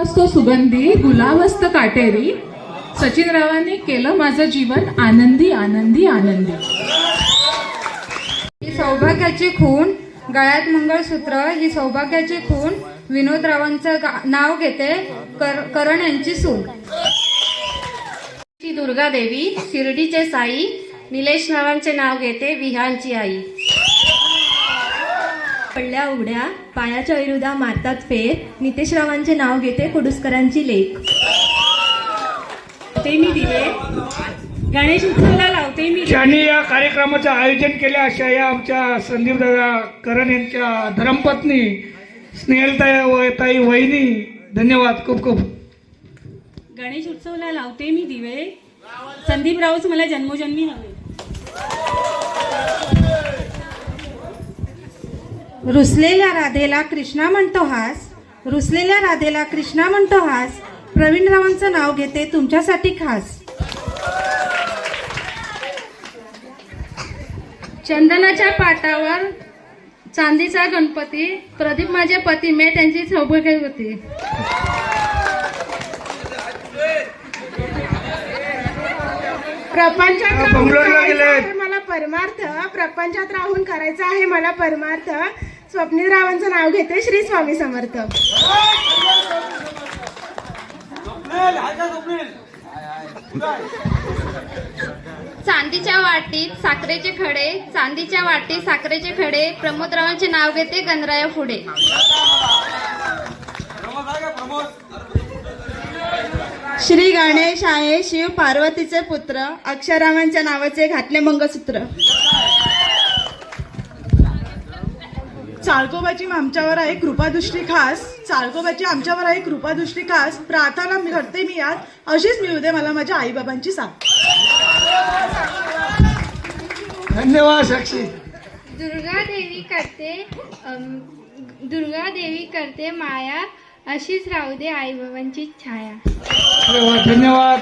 असतो सुगंधी गुलाब असतं काटेरी. सचिनरावांनी केलं माझं जीवन आनंदी आनंदी आनंदी. ही सौभाग्याची खून गळ्यात मंगळसूत्र ही सौभाग्याची खून विनोदरावांचं नाव घेते कर, करण यांची सून. दुर्गा देवी शिर्डीचे साई निलेश रावांचे नाव घेते विहांची आई. पडल्या उघड्या पायाच्या विरुद्धा मारतात फेर. नितेश रावांचे नाव घेते कुडुसकरांची लेख. ते मी दिले. गणेश उत्सवला लावते मी. ज्यांनी या कार्यक्रमाचं आयोजन केले अशा या आमच्या संदीप दादा करण यांच्या धर्मपत्नी स्नेहलताई ताई वहिनी धन्यवाद खूप खूप. गणेश उत्सवला लावते मी दिवे. संदीप राऊच मला जन्मोजन्मी नव्हे रुसलेल्या राधेला कृष्णा म्हणतो हास. रुसलेल्या राधेला कृष्णा म्हणतो हास. प्रवीण रावांचं नाव घेते तुमच्यासाठी खास. चंदनाच्या पाटावर चांदीचा गणपती. प्रदीप माझे पती मे त्यांची सौभाग्य होती. प्रपंचात हा, राहून करायचं. आहे मला परमार्थ. प्रपंचात राहून करायचं आहे मला परमार्थ. स्वप्नील रावांचं नाव घेते श्री स्वामी समर्थ. चांदीच्या वाटीत साखरेचे खडे चांदीच्या वाटीत साखरेचे खडे प्रमोदरावांचे नाव घेते गणराया पुढे श्री गणेश आहे शिव पार्वतीचे पुत्र अक्षरामांच्या नावाचे घातले मंगळसूत्र चाळकोबाची आमच्यावर आहे कृपादृष्टी खास. चाळकोबाची आमच्यावर आहे कृपादृष्टी खास. प्रार्थना मी करते मी यात. अशीच मिळू दे मला माझ्या आईबाबांची साथ. धन्यवाद साक्षी. दुर्गा देवी करते दुर्गा देवी करते माया. अशीच राहू दे आईबाबांची छाया. धन्यवाद.